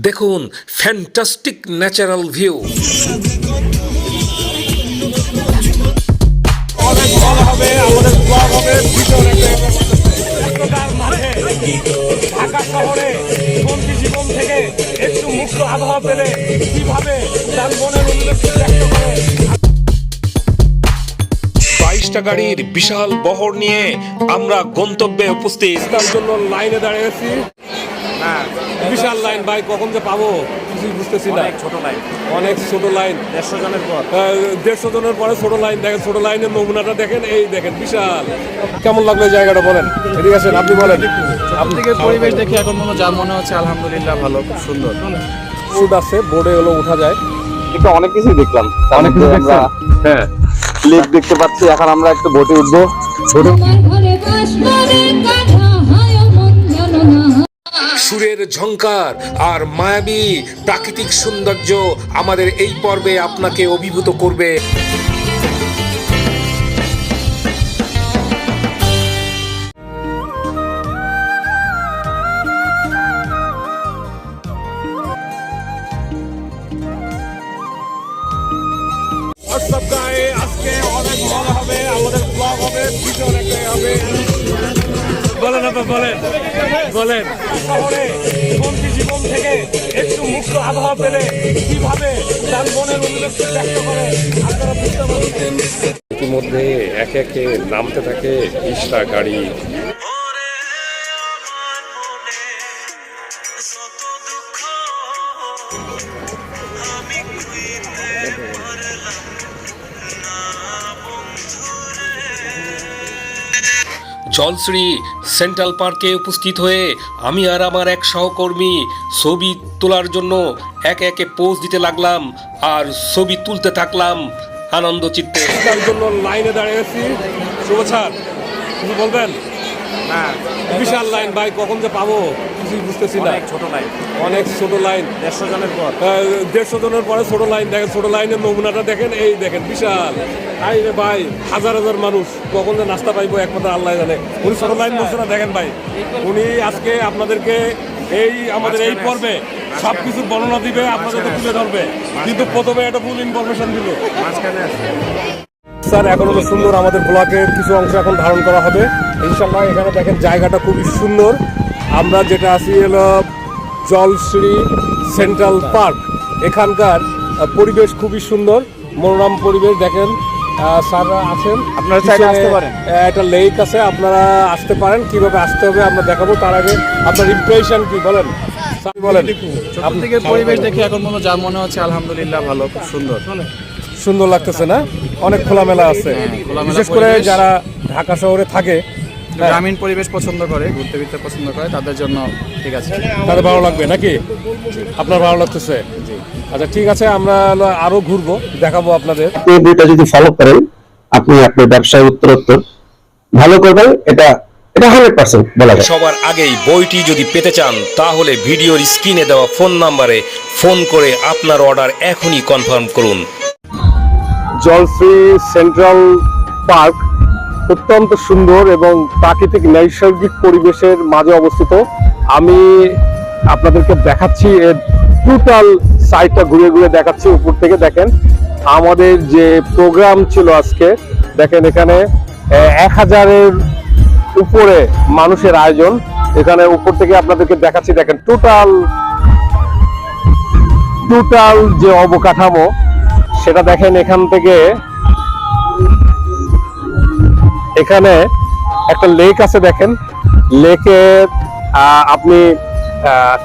দেখুন fantastic natural view একটা মাঠে ঢাকা শহরে বন্দি জীবন থেকে একটু মুক্ত আবহাওয়া পেলে কীভাবে তার মনের উল্লেখ ব্যক্ত করে বাইশটা গাড়ির বিশাল বহর নিয়ে আমরা গন্তব্যে উপস্থিত। তার জন্য লাইনে দাঁড়িয়েছি বিশাল লাইন ভাই কখন যে পাবো কিছুই বুঝতেছি না। ছোট লাইন। অনেক ছোট লাইন। দেড়শো জনের পর। দেড়শো জনের পরে ছোট লাইন দেখেন ছোট লাইনের নমুনাটা দেখেন এই দেখেন বিশাল। কেমন লাগল এই জায়গাটা বলেন? এদিকে আছেন আপনি বলেন। আপনাদের পরিবেশ দেখে এখন মনে যা মনে হচ্ছে আলহামদুলিল্লাহ ভালো খুব সুন্দর। ফুড আছে বোর্ডে হলো উঠা যায়। এটা অনেক কিছুই দেখলাম। অনেক কিছু আমরা হ্যাঁ লেক দেখতে পাচ্ছি। এখন আমরা একটু বোটে উঠবো। তোমার সুরের ঝংকার আর মায়াবী প্রাকৃতিক সৌন্দর্য আমাদের এই পর্বে আপনাকে অভিভূত করবে। বলেন। বলেন। শহরে জীবন থেকে একটু মুক্ত আবহাওয়া পেলে কীভাবে তার মনের ব্যক্ত করে আপনারা বুঝতে পারছেন ইতিমধ্যে একে একে নামতে থাকে বিশটা গাড়ি জলশ্রী সেন্ট্রাল পার্কে উপস্থিত হয়ে আমি আর আমার এক সহকর্মী ছবি তোলার জন্য একে একে পোজ দিতে লাগলাম আর ছবি তুলতে থাকলাম আনন্দ চিত্তে। জন্য লাইনে দাঁড়িয়েছি শুভ স্যার কিছু বলবেন? বিশাল লাইন ভাই কখন যে পাবো কিছুই বুঝতেছি না। অনেক ছোট লাইন। অনেক ছোট লাইন। দেড়শো জনের পর। দেড়শো জনের পরে ছোট লাইন দেখেন ছোট লাইনের নমুনাটা দেখেন এই দেখেন বিশাল। আই রে ভাই হাজার হাজার মানুষ কখন যে নাস্তা পাইবো একমাত্র আল্লাহ জানে। উনি ছোট লাইন বলছে না দেখেন ভাই উনি আজকে আপনাদেরকে এই আমাদের এই পর্বে সব কিছুর বর্ণনা দিবে আপনাদেরকে তুলে ধরবে। কিন্তু প্রথমে একটা ফুল ইনফরমেশন দিল। স্যার এখন হলো সুন্দর আমাদের ব্লকের কিছু অংশ এখন ধারণ করা হবে। ইনশাল্লাহ এখানে দেখেন জায়গাটা খুবই সুন্দর। আমরা যেটা আছি হলো জলশ্রী সেন্ট্রাল পার্ক। এখানকার পরিবেশ খুবই সুন্দর মনোরম পরিবেশ দেখেন। আহ, স্যাররা আছেন। আপনারা চাইলে আসতে পারেন। একটা লেক আছে আপনারা আসতে পারেন। কীভাবে আসতে হবে আমরা দেখাবো। তার আগে আপনার ইমপ্রেশন কি বলেন? বলেন। আপনাদের পরিবেশ দেখে এখন মনে যা মনে হচ্ছে আলহামদুলিল্লাহ ভালো খুব সুন্দর। সুন্দর লাগতেছে না? অনেক খোলামেলা আছে। হ্যাঁ, বিশেষ করে যারা ঢাকা শহরে থাকে হ্যাঁ। গ্রামীণ পরিবেশ পছন্দ করে ঘুরতে ফিরতে পছন্দ করে তাদের জন্য ঠিক আছে। তাদের ভালো লাগবে নাকি? আপনার ভালো লাগতেছে? আচ্ছা ঠিক আছে আমরা আরও ঘুরবো দেখাবো আপনাদের। আপনি দুইটা যদি ফলো করেন আপনি আপনার ব্যবসায় উত্তরোত্তর ভালো করবেন এটা এটা হান্ড্রেড পার্সেন্ট বলা যায়। সবার আগেই বইটি যদি পেতে চান তাহলে ভিডিওর স্ক্রিনে দেওয়া ফোন নাম্বারে ফোন করে আপনার অর্ডার এখনই কনফার্ম করুন। জলশ্রী সেন্ট্রাল পার্ক অত্যন্ত সুন্দর এবং প্রাকৃতিক নৈসর্গিক পরিবেশের মাঝে অবস্থিত। আমি আপনাদেরকে দেখাচ্ছি এর টোটাল সাইটটা ঘুরে ঘুরে দেখাচ্ছি উপর থেকে, দেখেন। আমাদের যে প্রোগ্রাম ছিল আজকে, দেখেন এখানে এক হাজারের উপরে মানুষের আয়োজন। এখানে উপর থেকে আপনাদেরকে দেখাচ্ছি, দেখেন টোটাল টোটাল যে অবকাঠামো সেটা দেখেন এখান থেকে। এখানে একটা লেক আছে দেখেন। লেকে আপনি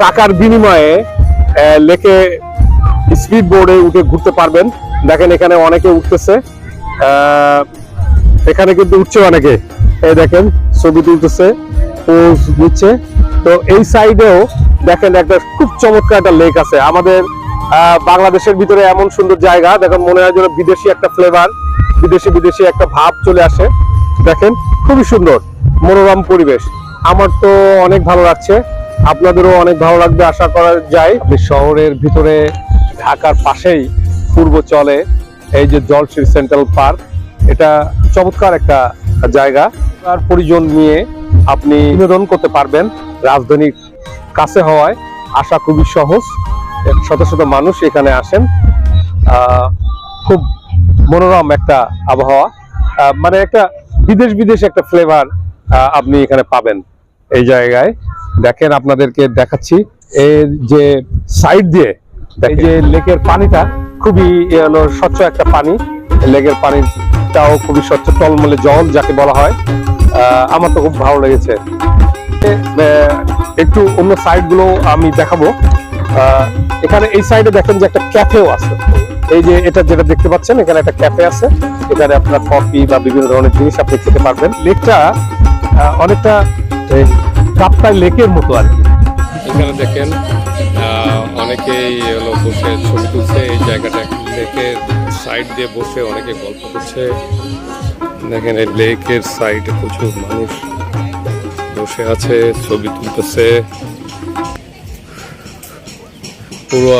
টাকার বিনিময়ে লেকে স্পিড বোর্ডে উঠে ঘুরতে পারবেন। দেখেন এখানে অনেকে উঠতেছে। এখানে কিন্তু উঠছে অনেকে। এই দেখেন, ছবি তুলতেছে পোজ নিচ্ছে। তো এই সাইডেও দেখেন একটা খুব চমৎকার একটা লেক আছে। আমাদের বাংলাদেশের ভিতরে এমন সুন্দর জায়গা দেখেন মনে হয় যেন বিদেশি একটা ফ্লেভার বিদেশি বিদেশি একটা ভাব চলে আসে। দেখেন, খুবই সুন্দর, মনোরম পরিবেশ। আমার তো অনেক ভালো লাগছে, আপনাদেরও অনেক ভালো লাগবে, আশা করা যায়। শহরের ভিতরে, ঢাকার পাশেই পূর্ব চলে, এই যে জলশ্রী সেন্ট্রাল পার্ক, এটা চমৎকার একটা জায়গা। আর পরিজন নিয়ে আপনি বিনোদন করতে পারবেন, রাজধানীর কাছে হওয়ায় আসা খুবই সহজ। শত শত মানুষ এখানে আসেন। আহ, খুব মনোরম একটা আবহাওয়া। মানে একটা বিদেশ বিদেশ একটা ফ্লেভার আপনি এখানে পাবেন এই জায়গায়। দেখেন আপনাদেরকে দেখাচ্ছি এর যে সাইড দিয়ে এই যে লেকের পানিটা খুবই হলো স্বচ্ছ একটা পানি। লেকের পানিটাও খুবই স্বচ্ছ টলমলে জল যাকে বলা হয়। আহ, আমার তো খুব ভালো লেগেছে। একটু অন্য সাইডগুলো আমি দেখাবো। আহ, এখানে এই সাইডে দেখেন যে একটা ক্যাফেও আছে। এই যে এটা যেটা দেখতে পাচ্ছেন এখানে একটা ক্যাফে আছে। এখানে আপনার কফি বা বিভিন্ন ধরনের জিনিস আপনি খেতে পারবেন। লেকটা অনেকটা এই, কাপ্তাই লেকের মতো আর কি। এখানে দেখেন অনেকেই হলো বসে ছবি তুলছে এই জায়গাটা লেকের সাইড দিয়ে বসে অনেকে গল্প করছে। দেখেন এই লেকের সাইডে প্রচুর মানুষ বসে আছে ছবি তুলতেছে। পুরো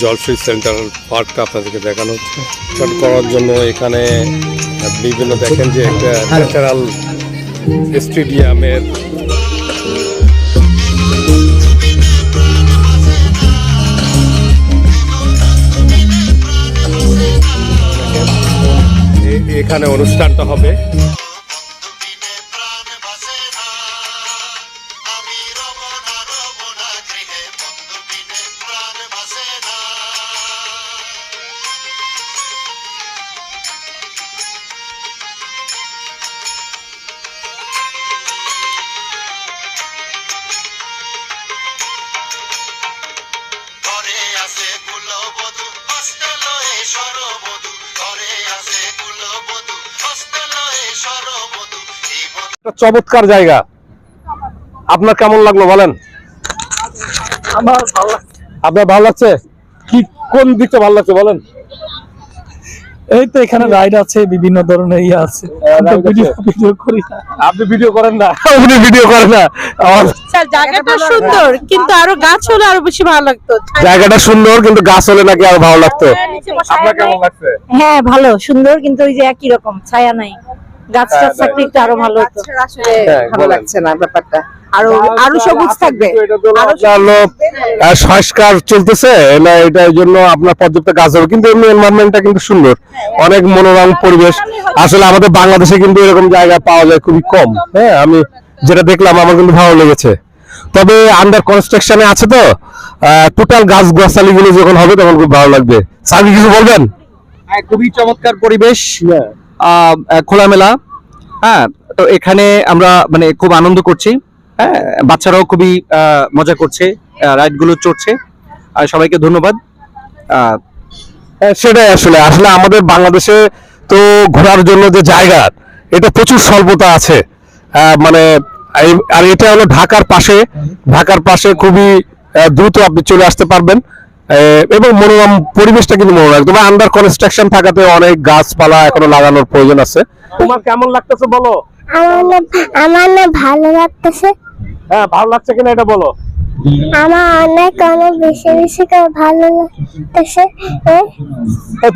জলফ্রি সেন্টার পার্কটা আপনাদেরকে দেখানো হচ্ছে। শট করার জন্য এখানে বিভিন্ন দেখেন যে একটা ন্যাচারাল স্টেডিয়ামের এখানে অনুষ্ঠানটা হবে। একটা চমৎকার জায়গা। আপনার কেমন লাগল বলেন? আপনার ভালো লাগছে? কি কোন দিকটা ভালো লাগছে বলেন? এই তো এখানে রাইড আছে বিভিন্ন ধরনের ইয়ে আছে। ভিডিও করি আপনি ভিডিও করেন না। উনি ভিডিও করেন না। স্যার জায়গাটা সুন্দর কিন্তু আরও গাছ হলে আরও বেশি ভালো লাগতো। জায়গাটা সুন্দর কিন্তু গাছ হলে নাকি আরও ভালো লাগতো। আপনার কেমন লাগছে? হ্যাঁ ভালো সুন্দর কিন্তু ওই যে একই রকম ছায়া নাই। গাছ হ্যাঁ, টাছ থাকলে একটু আরও ভালো হতো। আসলে হ্যাঁ, ভালো লাগছে না ব্যাপারটা। আরও আরও সবুজ থাকবে। আরও আপনার হলো, আহ, সংস্কার চলতেছে না এটার জন্য আপনার পর্যাপ্ত গাছ হবে কিন্তু এমনি এনভায়রনমেন্টটা কিন্তু সুন্দর। অনেক মনোরম পরিবেশ। আসলে আমাদের বাংলাদেশে কিন্তু এরকম জায়গা পাওয়া যায় খুবই কম। হ্যাঁ আমি যেটা দেখলাম আমার কিন্তু ভালো লেগেছে। তবে আন্ডার কনস্ট্রাকশনে আছে তো টোটাল গাছ গাছালি যখন হবে তখন খুব ভালো লাগবে। সাবি কিছু বলবেন? হ্যাঁ, খুবই চমৎকার পরিবেশ। খোলামেলা। হ্যাঁ তো এখানে আমরা মানে খুব আনন্দ করছি। হ্যাঁ বাচ্চারাও খুবই মজা করছে রাইডগুলো চড়ছে। আর সবাইকে ধন্যবাদ। হ্যাঁ, সেটাই আসলে। আসলে আমাদের বাংলাদেশে তো ঘোরার জন্য যে জায়গা এটা প্রচুর স্বল্পতা আছে। মানে আর এটা হলো ঢাকার পাশে। ঢাকার পাশে খুবই দ্রুত আপনি চলে আসতে পারবেন। এবং মনোরম পরিবেশটা কিন্তু মনোরম তবে আন্ডার কনস্ট্রাকশন থাকাতে অনেক গাছপালা এখনও লাগানোর প্রয়োজন আছে। তোমার কেমন লাগতেছে বলো? আমার না আমার না ভালো লাগতেছে। হ্যাঁ ভালো লাগছে কিনা এটা বলো? আমার অনেক অনেক বেশি বেশি করে ভালো লাগতেছে।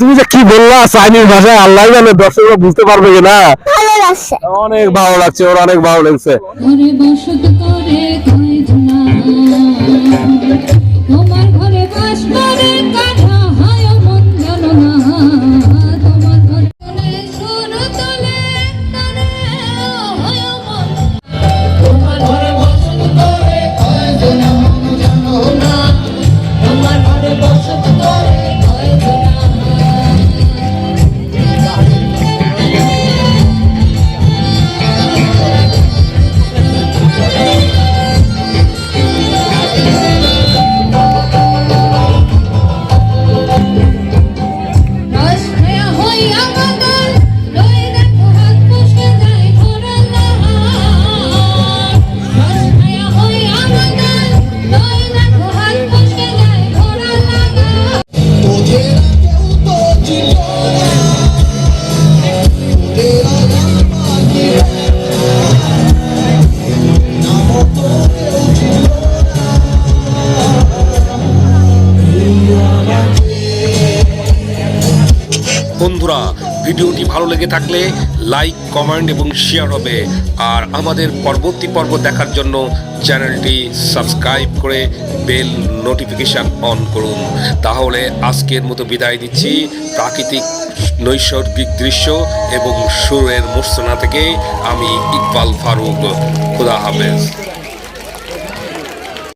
তুমি যে কি বললা চাইনিজ ভাষায় আল্লাহ জানে দর্শকরা বুঝতে পারবে কিনা? ভালো লাগছে। অনেক ভালো লাগছে ওর অনেক ভালো লাগছে। ঘরে লেগে থাকলে লাইক কমেন্ট এবং শেয়ার হবে। আর আমাদের পরবর্তী পর্ব দেখার জন্য চ্যানেলটি সাবস্ক্রাইব করে বেল নোটিফিকেশন অন করুন। তাহলে আজকের মতো বিদায় দিচ্ছি প্রাকৃতিক নৈসর্গিক দৃশ্য এবং সুরের মূর্ছনা থেকে আমি ইকবাল ফারুক। খুদা হাফেজ।